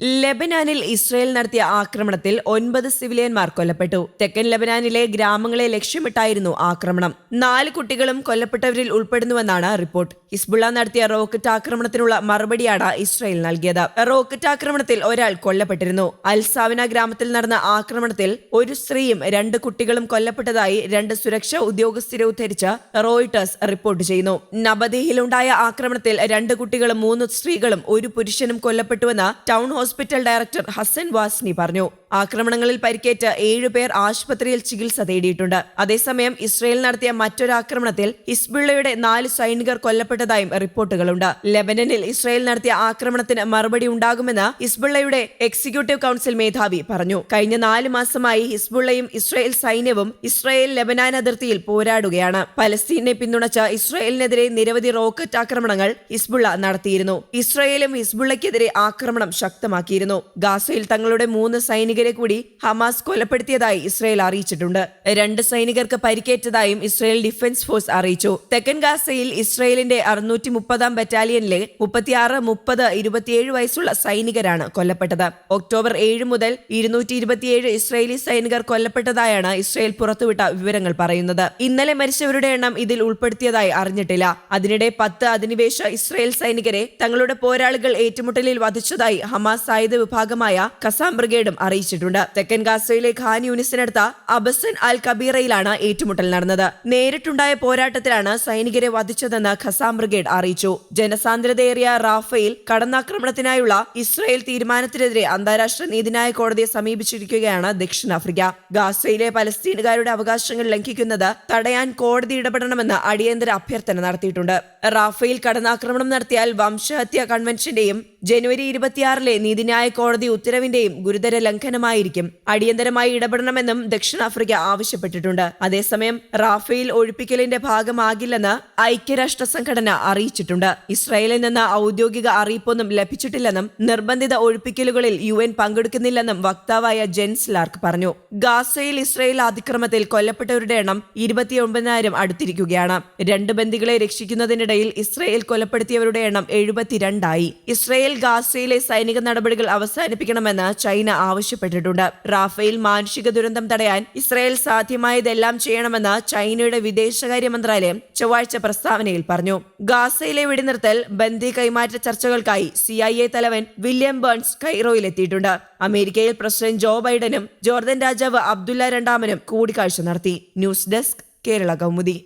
ലെബനാനിൽ Israel നടത്തിയ ആക്രമണത്തിൽ ഒൻപത് സിവിലിയന്മാർ കൊല്ലപ്പെട്ടു. തെക്കൻ ലെബനാനിലെ ഗ്രാമങ്ങളെ ലക്ഷ്യമിട്ടായിരുന്നു ആക്രമണം. നാല് കുട്ടികളും കൊല്ലപ്പെട്ടവരിൽ ഉൾപ്പെടുന്നുവെന്നാണ് റിപ്പോർട്ട്. ഹിസ്ബുള്ള നടത്തിയ റോക്കറ്റ് ആക്രമണത്തിനുള്ള മറുപടിയാണ് ഇസ്രയേൽ നൽകിയത്. റോക്കറ്റ് ആക്രമണത്തിൽ ഒരാൾ കൊല്ലപ്പെട്ടിരുന്നു. അൽസാവിന ഗ്രാമത്തിൽ നടന്ന ആക്രമണത്തിൽ ഒരു സ്ത്രീയും രണ്ട് കുട്ടികളും കൊല്ലപ്പെട്ടതായി രണ്ട് സുരക്ഷാ ഉദ്യോഗസ്ഥരെ ഉദ്ധരിച്ച് റോയിട്ടേഴ്സ് റിപ്പോർട്ട് ചെയ്യുന്നു. നബദേഹിലുണ്ടായ ആക്രമണത്തിൽ രണ്ട് കുട്ടികളും മൂന്ന് സ്ത്രീകളും ഒരു പുരുഷനും കൊല്ലപ്പെട്ടുവെന്ന് town hospital director Hassan Wazni പറഞ്ഞു. ആക്രമണങ്ങളിൽ പരിക്കേറ്റ് ഏഴുപേർ ആശുപത്രിയിൽ ചികിത്സ തേടിയിട്ടുണ്ട്. അതേസമയം ഇസ്രയേൽ നടത്തിയ മറ്റൊരാക്രമണത്തിൽ ഹിസ്ബുള്ളയുടെ നാല് സൈനികർ കൊല്ലപ്പെട്ടതായും റിപ്പോർട്ടുകളുണ്ട്. ലെബനനിൽ ഇസ്രയേൽ നടത്തിയ ആക്രമണത്തിന് മറുപടി ഉണ്ടാകുമെന്ന് ഹിസ്ബുള്ളയുടെ എക്സിക്യൂട്ടീവ് കൗൺസിൽ മേധാവി പറഞ്ഞു. കഴിഞ്ഞ നാല് മാസമായി ഹിസ്ബുള്ളയും ഇസ്രയേൽ സൈന്യവും ഇസ്രയേൽ ലെബനാൻ അതിർത്തിയിൽ പോരാടുകയാണ്. പലസ്തീനെ പിന്തുണച്ച ഇസ്രയേലിനെതിരെ നിരവധി റോക്കറ്റ് ആക്രമണങ്ങൾ ഹിസ്ബുള്ള നടത്തിയിരുന്നു. ഇസ്രയേലും ഹിസ്ബുള്ളയ്ക്കെതിരെ ആക്രമണം ശക്തമാക്കിയിരുന്നു ഗാസയിൽ തങ്ങളുടെ മൂന്ന് സൈനികരെ കൂടി ഹമാസ് കൊലപ്പെടുത്തിയതായി ഇസ്രയേൽ അറിയിച്ചിട്ടുണ്ട്. രണ്ട് സൈനികർക്ക് പരിക്കേറ്റതായും ഇസ്രയേൽ ഡിഫൻസ് ഫോഴ്സ് അറിയിച്ചു. തെക്കൻ ഗാസയിൽ ഇസ്രയേലിന്റെ അറുന്നൂറ്റി മുപ്പതാം ബറ്റാലിയനിലെ മുപ്പത്തിയാറ് മുപ്പത് ഇരുപത്തിയേഴ് വയസ്സുള്ള സൈനികരാണ് കൊല്ലപ്പെട്ടത്. ഒക്ടോബർ ഏഴ് മുതൽ ഇരുന്നൂറ്റി ഇരുപത്തിയേഴ് ഇസ്രയേലി സൈനികർ കൊല്ലപ്പെട്ടതായാണ് ഇസ്രയേൽ പുറത്തുവിട്ട വിവരങ്ങൾ പറയുന്നത്. ഇന്നലെ മരിച്ചവരുടെ എണ്ണം ഇതിൽ ഉൾപ്പെടുത്തിയതായി അറിഞ്ഞിട്ടില്ല. അതിനിടെ പത്ത് അധിനിവേശ ഇസ്രയേൽ സൈനികരെ തങ്ങളുടെ പോരാളികൾ ഏറ്റുമുട്ടലിൽ വധിച്ചതായി ഹമാസ് സായുധ വിഭാഗമായ കസാം ബ്രിഗേഡും അറിയിച്ചിട്ടുണ്ട്. തെക്കൻ ഗാസയിലെ ഖാൻ യൂണിസിനടുത്ത അബസൻ അൽ കബീറയിലാണ് ഏറ്റുമുട്ടൽ നടന്നത്. നേരിട്ടുണ്ടായ പോരാട്ടത്തിലാണ് സൈനികരെ വധിച്ചതെന്ന് ഖസാം ബ്രിഗേഡ് അറിയിച്ചു. ജനസാന്ദ്രതയേറിയ റാഫയിൽ കടന്നാക്രമണത്തിനായുള്ള ഇസ്രായേൽ തീരുമാനത്തിനെതിരെ അന്താരാഷ്ട്ര നീതിന്യായ കോടതിയെ സമീപിച്ചിരിക്കുകയാണ് ദക്ഷിണാഫ്രിക്ക. ഗാസയിലെ പലസ്തീനുകാരുടെ അവകാശങ്ങൾ ലംഘിക്കുന്നത് തടയാൻ കോടതി ഇടപെടണമെന്ന് അടിയന്തര അഭ്യർത്ഥന നടത്തിയിട്ടുണ്ട്. റാഫയിൽ കടന്നാക്രമണം നടത്തിയാൽ വംശഹത്യ കൺവെൻഷന്റെയും ജനുവരി ഇരുപത്തിയാറിലെ നീതിന്യായ കോടതി ഉത്തരവിന്റെയും ഗുരുതര ലംഘനമായിരിക്കും. അടിയന്തരമായി ഇടപെടണമെന്നും ദക്ഷിണാഫ്രിക്ക ആവശ്യപ്പെട്ടിട്ടുണ്ട്. അതേസമയം റാഫേൽ ഒഴിപ്പിക്കലിന്റെ ഭാഗമാകില്ലെന്ന് ഐക്യരാഷ്ട്ര സംഘടന അറിയിച്ചിട്ടുണ്ട്. ഇസ്രായേലിൽ നിന്ന് ഔദ്യോഗിക അറിയിപ്പൊന്നും ലഭിച്ചിട്ടില്ലെന്നും നിർബന്ധിത ഒഴിപ്പിക്കലുകളിൽ യു എൻ പങ്കെടുക്കുന്നില്ലെന്നും വക്താവായ ജെൻസ് ലാർക്ക് പറഞ്ഞു. ഗാസയിൽ ഇസ്രായേൽ അതിക്രമത്തിൽ കൊല്ലപ്പെട്ടവരുടെ എണ്ണം ഇരുപത്തിയൊമ്പതിനായിരം അടുത്തിരിക്കുകയാണ്. രണ്ട് ബന്ദികളെ രക്ഷിക്കുന്നതിനിടയിൽ ഇസ്രായേൽ കൊലപ്പെടുത്തിയവരുടെ എണ്ണം എഴുപത്തിരണ്ടായി. ഇസ്രായേൽ ഗാസയിലെ സൈനിക നടപടികൾ അവസാനിപ്പിക്കണമെന്ന് ചൈന ആവശ്യപ്പെട്ടിട്ടുണ്ട്. റാഫേൽ മാനുഷിക ദുരന്തം തടയാൻ ഇസ്രായേൽ സാധ്യമായതെല്ലാം ചെയ്യണമെന്ന് ചൈനയുടെ വിദേശകാര്യ മന്ത്രാലയം ചൊവ്വാഴ്ച പ്രസ്താവനയിൽ പറഞ്ഞു. ഗാസയിലെ വെടിനിർത്തൽ ബന്ദി കൈമാറ്റ ചർച്ചകൾക്കായി സി ഐ എ തലവൻ വില്യം ബേൺസ് കൈറോയിലെത്തിയിട്ടുണ്ട്. അമേരിക്കയിൽ പ്രസിഡന്റ് ജോ ബൈഡനും ജോർദൻ രാജാവ് അബ്ദുല്ല രണ്ടാമനും കൂടിക്കാഴ്ച നടത്തി. News desk Kerala Kaumudi.